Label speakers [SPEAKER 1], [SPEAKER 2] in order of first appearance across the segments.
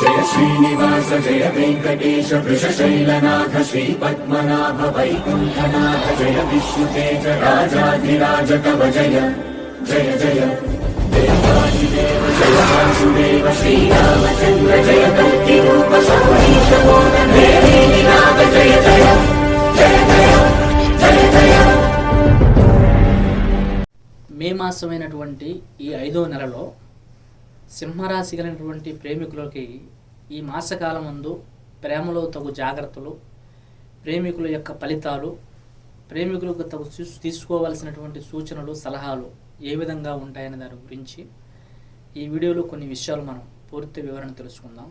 [SPEAKER 1] జయ శ్రీనివాస జయ వెంకటేశ వృషశైలనాథ శ్రీ పద్మనాభ వైకుంఠనాథ జయ విష్ణుతేజ రాజాధిరాజ కవ జయ జయ జయ. దేవాదిదేవ జయ వాసుదేవ శ్రీరామచంద్ర జయ కల్కి రూప సౌరీశ నాథ జయ జయ జయ జయ జయ జయ.
[SPEAKER 2] మే మాసమైనటువంటి ఈ ఐదో నెలలో సింహరాశి కలిగినటువంటి ప్రేమికులకి ఈ మాసకాలం ముందు ప్రేమలో తగు జాగ్రత్తలు ప్రేమికుల యొక్క ఫలితాలు ప్రేమికులకు తగు తీసుకోవాల్సినటువంటి సూచనలు సలహాలు ఏ విధంగా ఉంటాయనే దాని గురించి ఈ వీడియోలో కొన్ని విషయాలు మనం పూర్తి వివరణ తెలుసుకుందాం.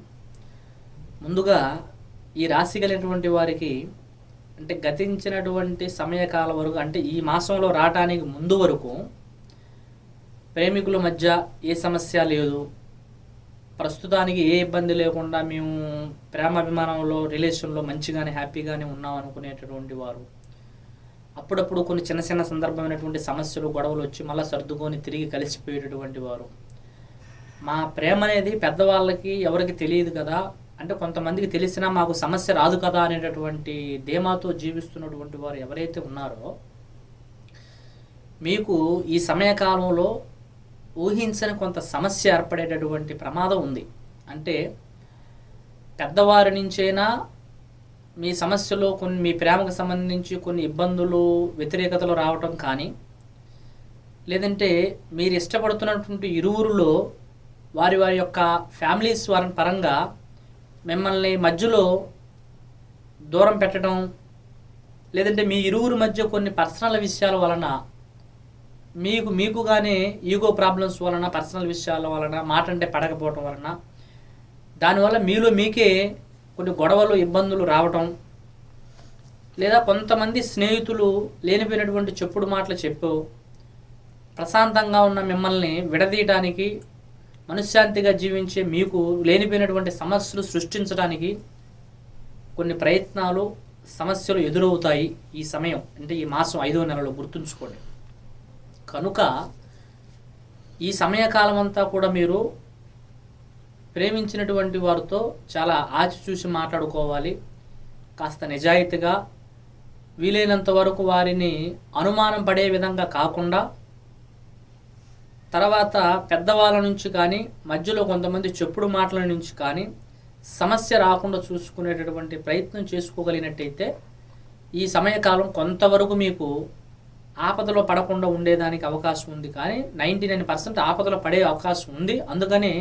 [SPEAKER 2] ముందుగా ఈ రాశి కలిగినటువంటి వారికి అంటే గతించినటువంటి సమయకాలం వరకు అంటే ఈ మాసంలో రావటానికి ముందు వరకు ప్రేమికుల మధ్య ఏ సమస్య లేదు. ప్రస్తుతానికి ఏ ఇబ్బంది లేకుండా మేము ప్రేమ అభిమానంలో రిలేషన్లో మంచిగానే హ్యాపీగానే ఉన్నాం అనుకునేటటువంటి వారు. అప్పుడప్పుడు కొన్ని చిన్న చిన్న సందర్భమైనటువంటి సమస్యలు గొడవలు వచ్చి మళ్ళీ సర్దుకొని తిరిగి కలిసిపోయేటటువంటి వారు. మా ప్రేమ అనేది పెద్దవాళ్ళకి ఎవరికి తెలియదు కదా. అంటే కొంతమందికి తెలిసినా మాకు సమస్య రాదు కదా అనేటటువంటి ధీమాతో జీవిస్తున్నటువంటి వారు ఎవరైతే ఉన్నారో మీకు ఈ సమయకాలంలో ఊహించని కొంత సమస్య ఏర్పడేటటువంటి ప్రమాదం ఉంది. అంటే పెద్దవారి నుంచైనా మీ సమస్యలో కొన్ని మీ ప్రేమకు సంబంధించి కొన్ని ఇబ్బందులు వ్యతిరేకతలు రావటం కానీ లేదంటే మీరు ఇష్టపడుతున్నటువంటి ఇరువురులో వారి వారి యొక్క ఫ్యామిలీస్ వారి పరంగా మిమ్మల్ని మధ్యలో దూరం పెట్టడం లేదంటే మీ ఇరువురు మధ్య కొన్ని పర్సనల్ విషయాల వలన మీకు మీకు కానీ ఈగో ప్రాబ్లమ్స్ వలన పర్సనల్ విషయాల వలన మాట అంటే పడకపోవటం వలన దానివల్ల మీలో మీకే కొన్ని గొడవలు ఇబ్బందులు రావటం లేదా కొంతమంది స్నేహితులు లేనిపోయినటువంటి చెప్పుడు మాటలు చెప్పు ప్రశాంతంగా ఉన్న మిమ్మల్ని విడదీయటానికి మనశ్శాంతిగా జీవించే మీకు లేనిపోయినటువంటి సమస్యలు సృష్టించడానికి కొన్ని ప్రయత్నాలు సమస్యలు ఎదురవుతాయి ఈ సమయం. అంటే ఈ మాసం ఐదో నెలలో గుర్తుంచుకోండి. కనుక ఈ సమయకాలం అంతా కూడా మీరు ప్రేమించినటువంటి వారితో చాలా ఆచిచూసి మాట్లాడుకోవాలి. కాస్త నిజాయితీగా వీలైనంత వరకు వారిని అనుమానం పడే విధంగా కాకుండా తర్వాత పెద్దవాళ్ళ నుంచి కానీ మధ్యలో కొంతమంది చెప్పుడు మాటల నుంచి కానీ సమస్య రాకుండా చూసుకునేటటువంటి ప్రయత్నం చేసుకోగలిగినట్టయితే ఈ సమయకాలం కొంతవరకు మీకు ఆపదలో పడకుండా ఉండేదానికి అవకాశం ఉంది. కానీ నైంటీ నైన్ పర్సెంట్ ఆపదలో పడే అవకాశం ఉంది. అందుకని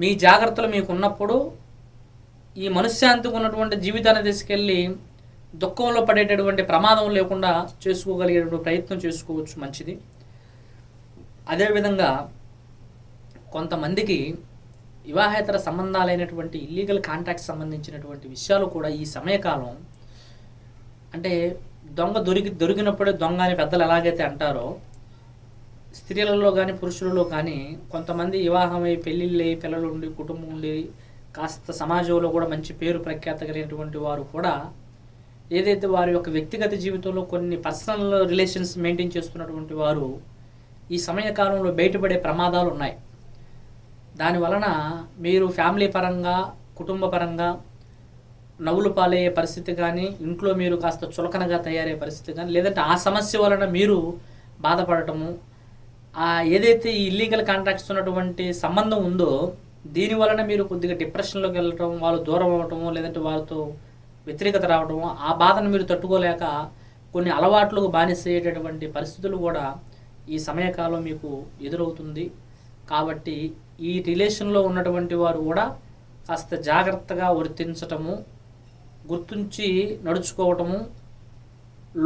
[SPEAKER 2] మీ జాగ్రత్తలు మీకు ఉన్నప్పుడు ఈ మనశ్శాంతికి ఉన్నటువంటి జీవితాన్ని తీసుకెళ్ళి దుఃఖంలో పడేటటువంటి ప్రమాదం లేకుండా చేసుకోగలిగేటువంటి ప్రయత్నం చేసుకోవచ్చు. మంచిది. అదేవిధంగా కొంతమందికి వివాహేతర సంబంధాలైనటువంటి ఇల్లీగల్ కాంటాక్ట్ సంబంధించినటువంటి విషయాలు కూడా ఈ సమయకాలం అంటే దొంగ దొరికి దొరికినప్పుడే దొంగ అని పెద్దలు ఎలాగైతే అంటారో స్త్రీలలో కానీ పురుషులలో కానీ కొంతమంది వివాహమై పెళ్ళిళ్ళు పిల్లలు ఉండి కుటుంబం ఉండి కాస్త సమాజంలో కూడా మంచి పేరు ప్రఖ్యాత కలిగినటువంటి వారు కూడా ఏదైతే వారి యొక్క వ్యక్తిగత జీవితంలో కొన్ని పర్సనల్ రిలేషన్స్ మెయింటైన్ చేస్తున్నటువంటి వారు ఈ సమయకాలంలో బయటపడే ప్రమాదాలు ఉన్నాయి దాని వలన మీరు ఫ్యామిలీ పరంగా కుటుంబ పరంగా నవ్వులు పాలయ్యే పరిస్థితి కానీ ఇంట్లో మీరు కాస్త చులకనగా తయారయ్యే పరిస్థితి కానీ లేదంటే ఆ సమస్య వలన మీరు బాధపడటము ఏదైతే ఈ ఇల్లీగల్ కాంట్రాక్ట్స్ ఉన్నటువంటి సంబంధం ఉందో దీని వలన మీరు కొద్దిగా డిప్రెషన్లోకి వెళ్ళటం వాళ్ళు దూరం అవ్వటము లేదంటే వాళ్ళతో వ్యతిరేకత రావటము ఆ బాధను మీరు తట్టుకోలేక కొన్ని అలవాట్లకు బానిసయ్యేటటువంటి పరిస్థితులు కూడా ఈ సమయకాలం మీకు ఎదురవుతుంది. కాబట్టి ఈ రిలేషన్లో ఉన్నటువంటి వారు కూడా కాస్త జాగ్రత్తగా వర్తించటము గుర్తుంచి నడుచుకోవటము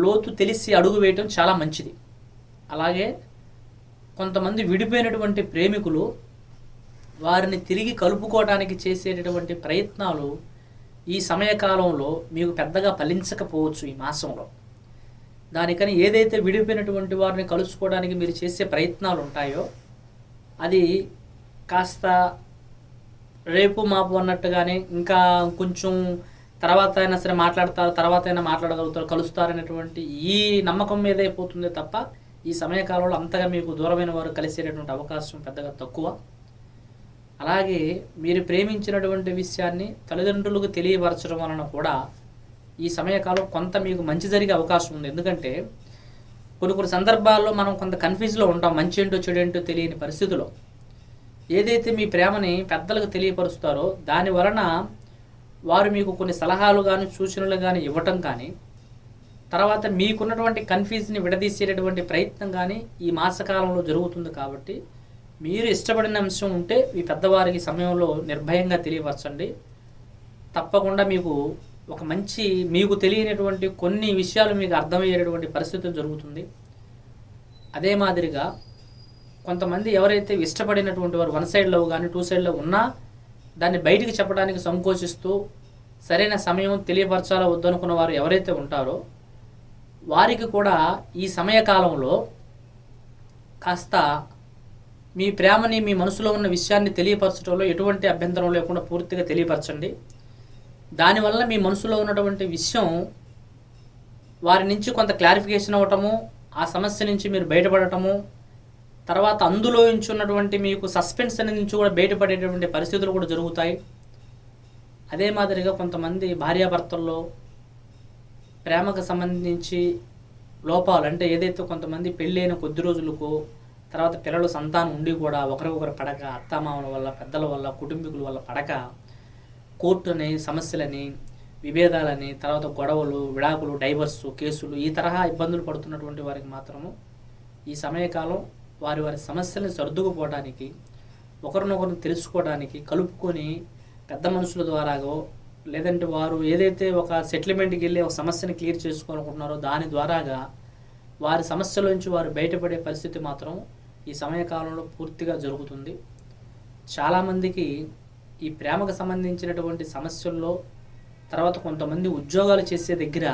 [SPEAKER 2] లోతు తెలిసి అడుగు వేయటం చాలా మంచిది. అలాగే కొంతమంది విడిపోయినటువంటి ప్రేమికులు వారిని తిరిగి కలుపుకోవడానికి చేసేటటువంటి ప్రయత్నాలు ఈ సమయకాలంలో మీకు పెద్దగా ఫలించకపోవచ్చు ఈ మాసంలో. దానికని ఏదైతే విడిపోయినటువంటి వారిని కలుసుకోవడానికి మీరు చేసే ప్రయత్నాలు ఉంటాయో అది కాస్త రేపు మాపు అన్నట్టుగానే ఇంకా కొంచెం తర్వాత అయినా సరే మాట్లాడతారు తర్వాత అయినా మాట్లాడగలుగుతారు కలుస్తారనేటువంటి ఈ నమ్మకం మీద అయిపోతుంది తప్ప ఈ సమయకాలంలో అంతగా మీకు దూరమైన వారు కలిసేటటువంటి అవకాశం పెద్దగా తక్కువ. అలాగే మీరు ప్రేమించినటువంటి విషయాన్ని తల్లిదండ్రులకు తెలియపరచడం వలన కూడా ఈ సమయకాలం కొంత మీకు మంచి జరిగే అవకాశం ఉంది. ఎందుకంటే కొన్ని కొన్ని సందర్భాల్లో మనం కొంత కన్ఫ్యూజ్లో ఉంటాం మంచి ఏంటో చెడేంటో తెలియని పరిస్థితిలో. ఏదైతే మీ ప్రేమని పెద్దలకు తెలియపరుస్తారో దాని వలన వారు మీకు కొన్ని సలహాలు కానీ సూచనలు కానీ ఇవ్వటం కానీ తర్వాత మీకున్నటువంటి కన్ఫ్యూజ్ని విడదీసేటటువంటి ప్రయత్నం కానీ ఈ మాసకాలంలో జరుగుతుంది కాబట్టి మీరు ఇష్టపడిన అంశం ఉంటే మీ పెద్దవారికి సమయంలో నిర్భయంగా తెలియపరచండి. తప్పకుండా మీకు ఒక మంచి మీకు తెలియనటువంటి కొన్ని విషయాలు మీకు అర్థమయ్యేటటువంటి పరిస్థితి జరుగుతుంది. అదే మాదిరిగా కొంతమంది ఎవరైతే ఇష్టపడినటువంటి వారు వన్ సైడ్ లవ్ కానీ టూ సైడ్ లవ్ ఉన్నా దాన్ని బయటికి చెప్పడానికి సంకోచిస్తూ సరైన సమయం తెలియపరచాలో వద్దనుకున్న వారు ఎవరైతే ఉంటారో వారికి కూడా ఈ సమయకాలంలో కాస్త మీ ప్రేమని మీ మనసులో ఉన్న విషయాన్ని తెలియపరచడంలో ఎటువంటి అభ్యంతరం లేకుండా పూర్తిగా తెలియపరచండి. దానివల్ల మీ మనసులో ఉన్నటువంటి విషయం వారి నుంచి కొంత క్లారిఫికేషన్ అవ్వటము ఆ సమస్య నుంచి మీరు బయటపడటము తర్వాత అందులో ఉన్నటువంటి మీకు సస్పెన్స్ అనేది నుంచి కూడా బయటపడేటటువంటి పరిస్థితులు కూడా జరుగుతాయి. అదే మాదిరిగా కొంతమంది భార్యాభర్తల్లో ప్రేమకు సంబంధించి లోపాలు అంటే ఏదైతే కొంతమంది పెళ్ళైన కొద్ది రోజులకు తర్వాత పిల్లలు సంతానం ఉండి కూడా ఒకరికొకరు పడక అత్తమామల వల్ల పెద్దల వల్ల కుటుంబీకుల వల్ల పడక కోర్టుని సమస్యలని విభేదాలని తర్వాత గొడవలు విడాకులు డైవర్స్ కేసులు ఈ తరహా ఇబ్బందులు పడుతున్నటువంటి వారికి మాత్రము ఈ సమయకాలం వారి వారి సమస్యల్ని సర్దుకుపోవడానికి ఒకరినొకరిని తెలుసుకోవడానికి కలుపుకొని పెద్ద మనుషుల ద్వారాగో లేదంటే వారు ఏదైతే ఒక సెటిల్మెంట్కి వెళ్ళి ఒక సమస్యని క్లియర్ చేసుకోవాలనుకుంటున్నారో దాని ద్వారాగా వారి సమస్యల నుంచి వారు బయటపడే పరిస్థితి మాత్రం ఈ సమయకాలంలో పూర్తిగా జరుగుతుంది. చాలామందికి ఈ ప్రేమకు సంబంధించినటువంటి సమస్యల్లో తర్వాత కొంతమంది ఉద్యోగాలు చేసే దగ్గర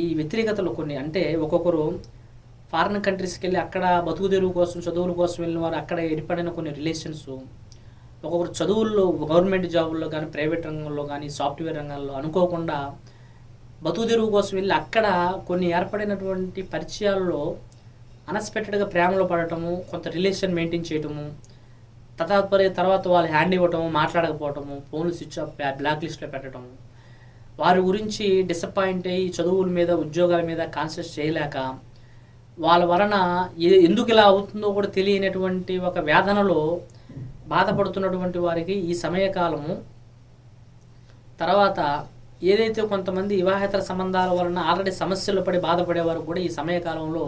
[SPEAKER 2] ఈ వ్యతిరేకతలు కొన్ని. అంటే ఒక్కొక్కరు ఫారిన్ కంట్రీస్కి వెళ్ళి అక్కడ బతుకు తెరువు కోసం చదువుల కోసం వెళ్ళిన వారు అక్కడ ఏర్పడిన కొన్ని రిలేషన్స్ ఒక్కొక్కరు చదువుల్లో గవర్నమెంట్ జాబుల్లో కానీ ప్రైవేట్ రంగంలో కానీ సాఫ్ట్వేర్ రంగాల్లో అనుకోకుండా బతుకు తెరువు కోసం వెళ్ళి అక్కడ కొన్ని ఏర్పడినటువంటి పరిచయాల్లో అన్ఎక్స్పెక్టెడ్గా ప్రేమలో పడటము కొంత రిలేషన్ మెయింటైన్ చేయటము తదుపరి తర్వాత వాళ్ళు హ్యాండ్ ఇవ్వటము మాట్లాడకపోవటము ఫోన్లు స్విచ్ ఆఫ్ బ్లాక్ లిస్ట్లో పెట్టడము వారి గురించి డిసప్పాయింట్ అయ్యి చదువుల మీద ఉద్యోగాల మీద కాన్సన్ట్రేట్ చేయలేక వాళ్ళ వలన ఎందుకు ఇలా అవుతుందో కూడా తెలియనటువంటి ఒక వేదనలో బాధపడుతున్నటువంటి వారికి ఈ సమయకాలము. తర్వాత ఏదైతే కొంతమంది వివాహేతర సంబంధాల వలన ఆల్రెడీ సమస్యలు పడి బాధపడేవారు కూడా ఈ సమయకాలంలో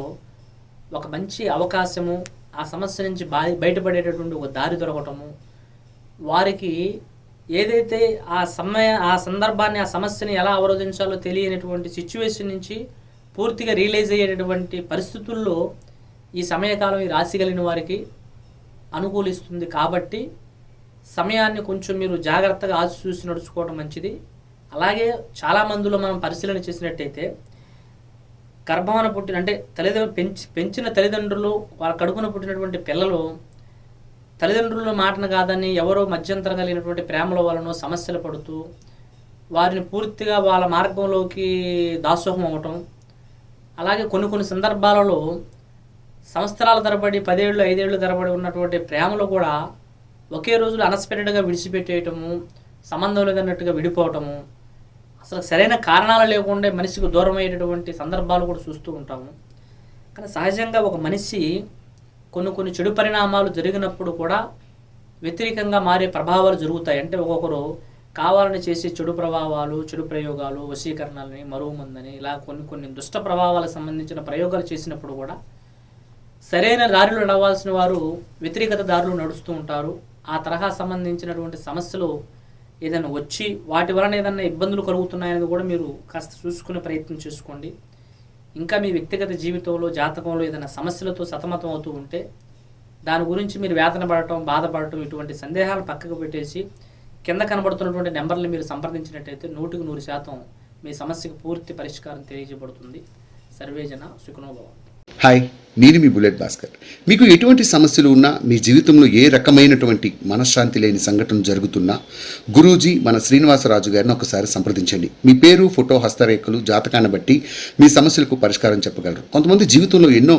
[SPEAKER 2] ఒక మంచి అవకాశము ఆ సమస్య నుంచి బా బయటపడేటటువంటి ఒక దారి దొరకటము. వారికి ఏదైతే ఆ సమయ ఆ సందర్భాన్ని ఆ సమస్యని ఎలా అవరోధించాలో తెలియనటువంటి సిచ్యువేషన్ నుంచి పూర్తిగా రియలైజ్ అయ్యేటటువంటి పరిస్థితుల్లో ఈ సమయకాలం ఈ రాశి కలిగిన వారికి అనుకూలిస్తుంది కాబట్టి సమయాన్ని కొంచెం మీరు జాగ్రత్తగా ఆచి చూసి నడుచుకోవడం మంచిది. అలాగే చాలా మందిలో మనం పరిశీలన చేసినట్టయితే గర్భాన పుట్టిన అంటే తల్లిదండ్రులు పెంచి పెంచిన తల్లిదండ్రులు వాళ్ళ కడుపున పుట్టినటువంటి పిల్లలు తల్లిదండ్రుల మాటను కాదని ఎవరో మధ్యంతరం కలిగినటువంటి ప్రేమల వలన సమస్యలు పడుతూ వారిని పూర్తిగా వాళ్ళ మార్గంలోకి దాసోహం అవ్వటం అలాగే కొన్ని కొన్ని సందర్భాలలో సంవత్సరాల తరబడి పదేళ్ళు ఐదేళ్ళు తరబడి ఉన్నటువంటి ప్రేమలు కూడా ఒకే రోజులో అన్ఎక్స్పెక్టెడ్గా విడిచిపెట్టేయటము సంబంధం లేదన్నట్టుగా విడిపోవటము అసలు సరైన కారణాలు లేకుండా మనిషికి దూరం అయ్యేటటువంటి సందర్భాలు కూడా చూస్తూ ఉంటాము. కానీ సహజంగా ఒక మనిషి కొన్ని కొన్ని చెడు పరిణామాలు జరిగినప్పుడు కూడా వ్యతిరేకంగా మారే ప్రభావాలు జరుగుతాయి. అంటే ఒక్కొక్కరు కావాలని చేసే చెడు ప్రభావాలు చెడు ప్రయోగాలు వశీకరణలని మరువుమందని ఇలా కొన్ని కొన్ని దుష్ట ప్రభావాలకు సంబంధించిన ప్రయోగాలు చేసినప్పుడు కూడా సరైన దారిలో నడవాల్సిన వారు వ్యతిరేకత దారులు నడుస్తూ ఉంటారు. ఆ తరహా సంబంధించినటువంటి సమస్యలు ఏదైనా వచ్చి వాటి వలన ఏదైనా ఇబ్బందులు కలుగుతున్నాయనేది కూడా మీరు కాస్త చూసుకునే ప్రయత్నం చేసుకోండి. ఇంకా మీ వ్యక్తిగత జీవితంలో జాతకంలో ఏదైనా సమస్యలతో సతమతం అవుతూ ఉంటే దాని గురించి మీరు వేదన పడటం బాధపడటం ఇటువంటి సందేహాలు పక్కకు పెట్టేసి కింద కనబడుతున్నటువంటి నెంబర్ని మీరు సంప్రదించినట్టయితే నూటికి నూరు శాతం మీ సమస్యకు పూర్తి పరిష్కారం తెలియజేయబడుతుంది. సర్వేజన సుఖనోభవం.
[SPEAKER 3] హాయ్ నేను మీ బుల్లెట్ భాస్కర్. మీకు ఎటువంటి సమస్యలు ఉన్నా మీ జీవితంలో ఏ రకమైనటువంటి మనశ్శాంతి లేని సంఘటన జరుగుతున్నా గురూజీ మన శ్రీనివాసరాజు గారిని ఒకసారి సంప్రదించండి. మీ పేరు ఫోటో హస్తరేఖలు జాతకాన్ని బట్టి మీ సమస్యలకు పరిష్కారం చెప్పగలరు. కొంతమంది జీవితంలో ఎన్నో